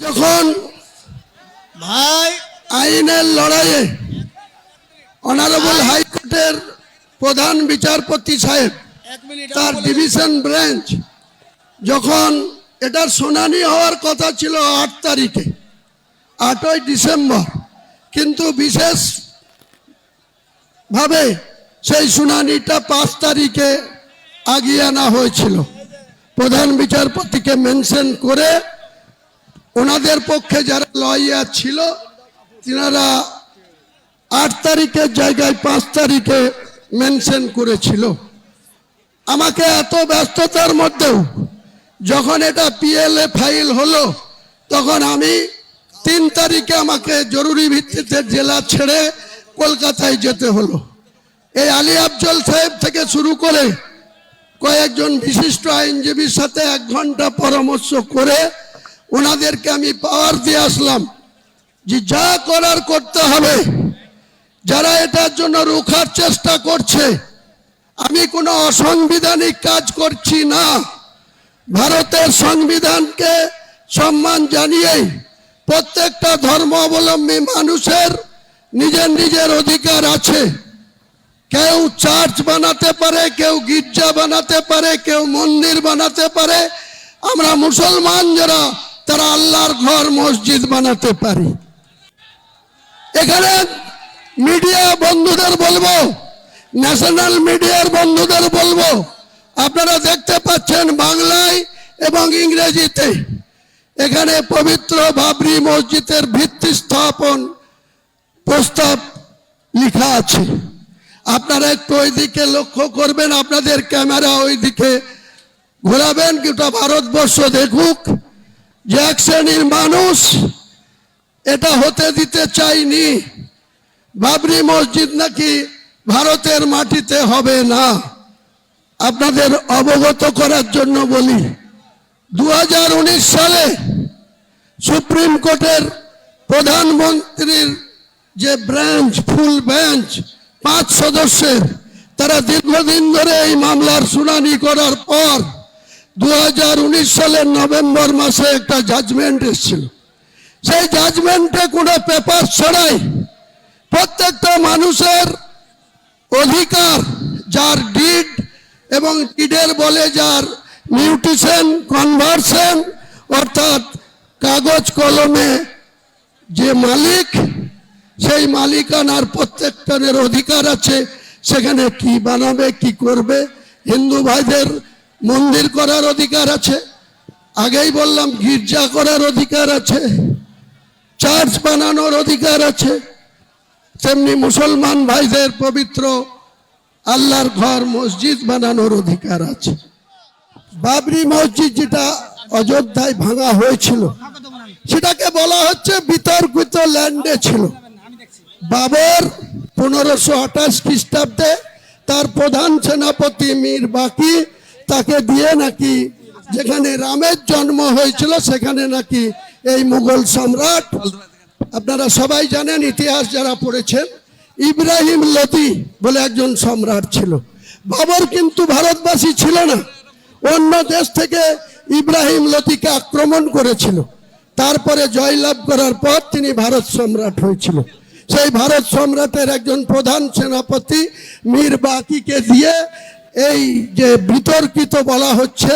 যখন ভাই আইনের লড়াইয়ে অনারেবল হাইকোর্টের প্রধান বিচারপতি সাহেব তার ডিভিশন ব্রাঞ্চ যখন এটার শুনানি হওয়ার কথা ছিল আট তারিখে আটই ডিসেম্বর কিন্তু বিশেষ ভাবে সেই শুনানিটা পাঁচ তারিখে আগিয়ে আনা হয়েছিল। প্রধান বিচারপতিকে মেনশন করে ওনাদের পক্ষে যারা লয়ার ছিল, তিনারা আট তারিখের জায়গায় পাঁচ তারিখে মেনশন করেছিল। আমাকে এত ব্যস্ততার মধ্যেও যখন এটা পিএলএ ফাইল হলো, তখন আমি তিন তারিখে আমাকে জরুরি ভিত্তিতে জেলা ছেড়ে কলকাতায় যেতে হলো। এই আলী আফজল সাহেব থেকে শুরু করে কয়েকজন বিশিষ্ট আইনজীবীর সাথে এক ঘণ্টা পরামর্শ করে ওনাদেরকে আমি পাওয়ার দিয়ে আসলাম যে যা করার করতে হবে। যারা এটার জন্য রুখার চেষ্টা করছে, আমি কোনো অসাংবিধানিক কাজ করছি না। ভারতের সংবিধানকে সম্মান জানিয়েই প্রত্যেকটা ধর্ম অবলম্বী মানুষের নিজের নিজের অধিকার আছে। কেউ চার্চ বানাতে পারে, কেউ গির্জা বানাতে পারে, কেউ মন্দির বানাতে পারে। আমরা মুসলমান যারা তারা আল্লাহর ঘর মসজিদ বানাতে পারি। এখানে মিডিয়া বন্ধুদের বলব, ন্যাশনাল মিডিয়ার বন্ধুদের বলব, আপনারা দেখতে পাচ্ছেন বাংলায় এবং ইংরেজিতে। এখানে পবিত্র বাবরি মসজিদের ভিত্তি স্থাপন প্রস্তাব লেখা আছে। আপনারা একটু ওই দিকে লক্ষ্য করবেন, আপনাদের ক্যামেরা ওই দিকে ঘোরাবেন, গোটা ভারতবর্ষ দেখুক। যে এক শ্রেণির মানুষ এটা হতে দিতে চাইনি, বাবরি মসজিদ নাকি ভারতের মাটিতে হবে না? আপনাদের অবগত করার জন্য বলি দু হাজার উনিশ সালে সুপ্রিম কোর্টের প্রধানমন্ত্রীর যে ব্রাঞ্চ, ফুল বেঞ্চ পাঁচ সদস্যের, তারা দীর্ঘদিন ধরে এই মামলার শুনানি করার পর দু হাজার উনিশ সালের নভেম্বর মাসে একটা জাজমেন্ট এসেছিল। সেই জাজমেন্টে কোনো পেপার ছড়াই প্রত্যেকটা মানুষের অধিকার, যার ডিড এবং ডিডের বলে যার মিউটিশন কনভার্সন অর্থাৎ কাগজ কলমে যে মালিক, সেই মালিকানার প্রত্যেকটার অধিকার আছে। সেখানে কি বানাবে, কি করবে, হিন্দু ভাইদের মন্দির করার অধিকার আছে। আগেই বললাম, গির্জা করার অধিকার আছে। চার্চ বানানোর অধিকার আছে। তেমনি মুসলমান ভাইদের পবিত্র আল্লাহর ঘর, মসজিদ বানানোর অধিকার আছে। বাবরি মসজিদ যেটা অযোধ্যায় ভাঙা হয়েছিল, সেটাকে বলা হচ্ছে বিতর্কিত ল্যান্ডে ছিল। বাবর পনেরোশো আঠাশ খ্রিস্টাব্দে তার প্রধান সেনাপতি মীর বাকি তাকে দিয়ে নাকি যেখানে রামের জন্ম হয়েছিল, সেখানে নাকি এই মুঘল সম্রাট, আপনারা সবাই জানেন ইতিহাস যারা পড়েছেন, ইব্রাহিম লতি বলে একজন সম্রাট ছিল। বাবর কিন্তু ভারতবাসী ছিল না। অন্য দেশ থেকে ইব্রাহিম লতিকে আক্রমণ করেছিল। তারপরে জয়লাভ করার পর তিনি ভারত সম্রাট হয়েছিল। সেই ভারত সম্রাটের একজন প্রধান সেনাপতি মীর বাকিকে দিয়ে এই যে বিতর্কিত বলা হচ্ছে,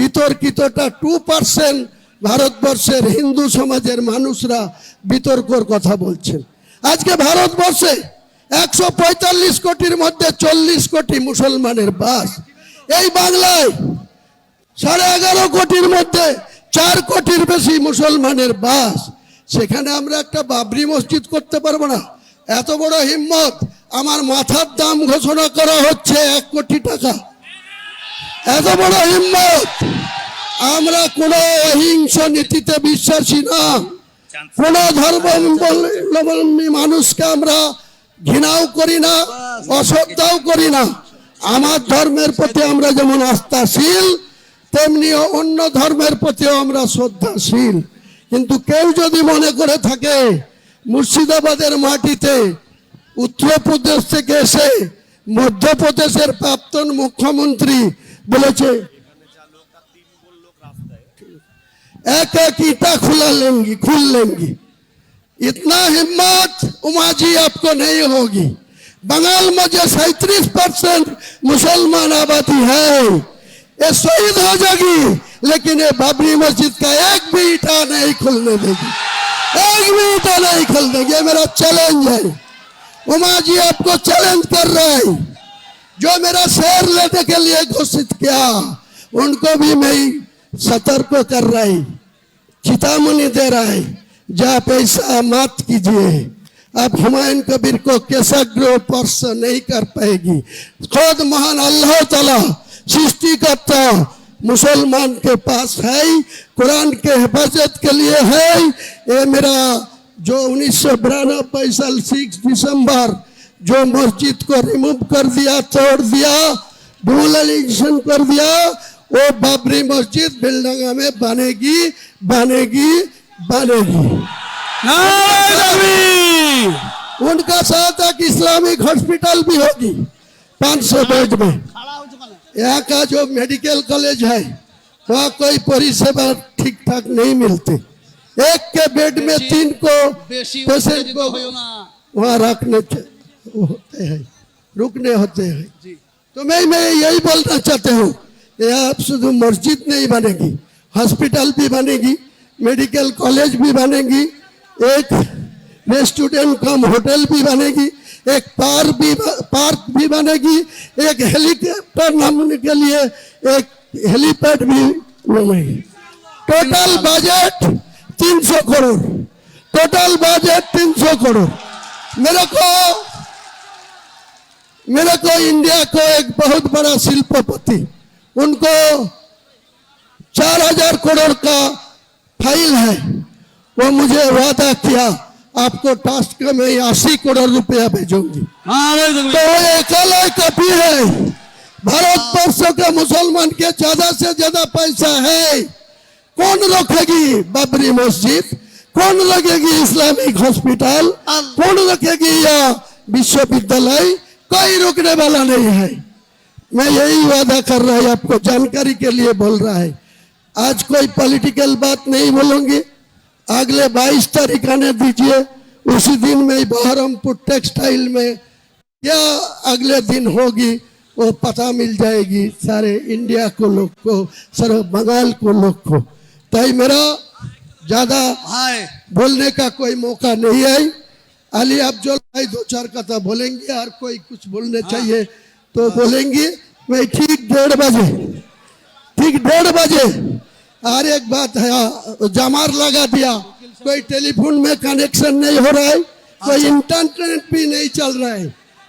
বিতর্কিতটা টু পার্সেন্ট ভারতবর্ষের হিন্দু সমাজের মানুষরা বিতর্কর কথা বলছেন। আজকে ভারতবর্ষে একশো পঁয়তাল্লিশ কোটির মধ্যে চল্লিশ কোটি মুসলমানের বাস। এই বাংলায় সাড়ে এগারো কোটির মধ্যে চার কোটির বেশি মুসলমানের বাস। সেখানে আমরা একটা বাবরি মসজিদ করতে পারব না। এত বড় হিম্মত আমার মাথার দাম ঘোষণা করা হচ্ছে এক কোটি টাকা। এত বড় হিম্মত। আমরা কোনো অহিংস নীতিতে বিশ্বাসী না। কোন ধর্মাবলম্বী মানুষকে আমরা ঘৃণাও করি না, অশ্রদ্ধাও করি না। আমার ধর্মের প্রতি আমরা যেমন আস্থাশীল তেমনি অন্য ধর্মের প্রতিও আমরা শ্রদ্ধাশীল। কিন্তু কেউ যদি মনে করে থাকে, মুর্শিদাবাদের মাটিতে উত্তরপ্রদেশ থেকে এসে মধ্যপ্রদেশের প্রাক্তন মুখ্যমন্ত্রী বলেছে एक एक ईटा खुला लेंगी खुल लेंगी इतना हिम्मत उमा जी आपको नहीं होगी बंगाल में जो सैतीस परसेंट मुसलमान आबादी है ये शहीद हो जाएगी लेकिन ये बाबरी मस्जिद का एक भी ईटा नहीं खुलने देगी एक भी ईटा नहीं खुल देगी ये मेरा चैलेंज है उमा जी आपको चैलेंज कर रहा है। जो मेरा शेर लेने के लिए घोषित किया, उनको भी मैं सतर्क कर रहा है। चेतावनी दे रहा है। जब ऐसा मत कीजिए। आप हुमायूं कबीर को केसग्र स्पर्श नहीं कर पाएगी? खुद महान अल्लाह तला सृष्टि सृष्टिकर्ता मुसलमान के पास है, कुरान के हिफाजत के लिए है। ये मेरा जो उन्नीस सौ बिरानबे साल सिक्स दिसंबर जो मस्जिद को रिमूव कर दिया तोड़ दिया डिमोलाइजेशन कर दिया वो बाबरी मस्जिद बिल्डंगा में बनेगी बनेगी बनेगी। उनका साथ एक इस्लामिक हॉस्पिटल भी होगी 500 बेड में। यहाँ का जो मेडिकल कॉलेज है वहाँ कोई परिसेवा ठीक ठाक नहीं मिलती। एक के बेड में तीन को पेशेंट को वहाँ रखने होते हैं। रुकने होते हैं। तो मैं मैं यही बोलना चाहते हूँ अब शुद्ध मस्जिद नहीं बनेगी हॉस्पिटल भी बनेगी मेडिकल कॉलेज भी बनेगी एक रेस्टोरेंट कम होटल भी बनेगी एक पार्क भी पार्क भी बनेगी एक हेलीकॉप्टर नामने के लिए एक हेलीपैड भी बनेगी। Total budget 300 crore. Total budget 300 crore. मेरे को मेरे को इंडिया को एक बहुत बड़ा शिल्पपति उनको चार हज़ार करोड़ का फ़ाइल है। वो मुझे वादा किया आपको टास्क में अस्सी करोड़ रुपया भेजूँगी। नारे तो वो अकेला कपी है। भारत वर्ष के मुसलमान के ज़्यादा से ज़्यादा पैसा है। कौन रखेगी बाबरी मस्जिद? कौन लगेगी इस्लामिक हॉस्पिटल? कौन रखेगी या विश्वविद्यालय? कोई रुकने वाला नहीं है। मैं यही वादा कर रहा है आपको जानकारी के लिए बोल रहा है। आज कोई पॉलिटिकल बात नहीं बोलूँगी। अगले 22 तारीख आने दीजिए। उसी दिन में बहरमपुर टेक्सटाइल में क्या अगले दिन होगी वो पता मिल जाएगी सारे इंडिया को लोग को सारे बंगाल को लोग को। भाई मेरा ज़्यादा बोलने का कोई मौका नहीं है। अली अफजल भाई दो चार कथा बोलेंगे और कोई कुछ बोलने चाहिए तो बोलेंगे मैं ठीक डेढ़ बजे ठीक डेढ़ बजे और एक बात है हाँ, जमार लगा दिया कोई टेलीफोन में कनेक्शन नहीं हो रहा है कोई इंटरनेट भी नहीं चल रहा है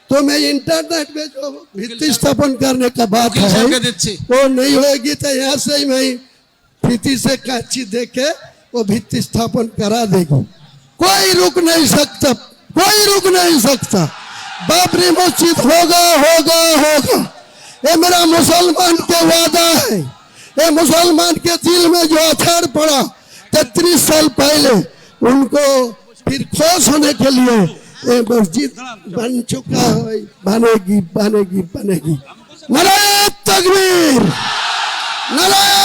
तो मैं इंटरनेट में जो भित्ति स्थापन करने का बात है वो नहीं होगी तो यहाँ से ही मैं फिती से काची दे के वो भित्ति स्थापन करा देगी। कोई रुक नहीं सकता, कोई रुक नहीं सकता। बाबरी मस्जिद होगा होगा होगा। ये मेरा मुसलमान के वादा है। ये मुसलमान के दिल में जो अथार पड़ा तैतीस साल पहले, उनको फिर खोश होने के लिए ये मस्जिद बन चुका है। बनेगी बनेगी बनेगी। नारायण तकबीर। नारायण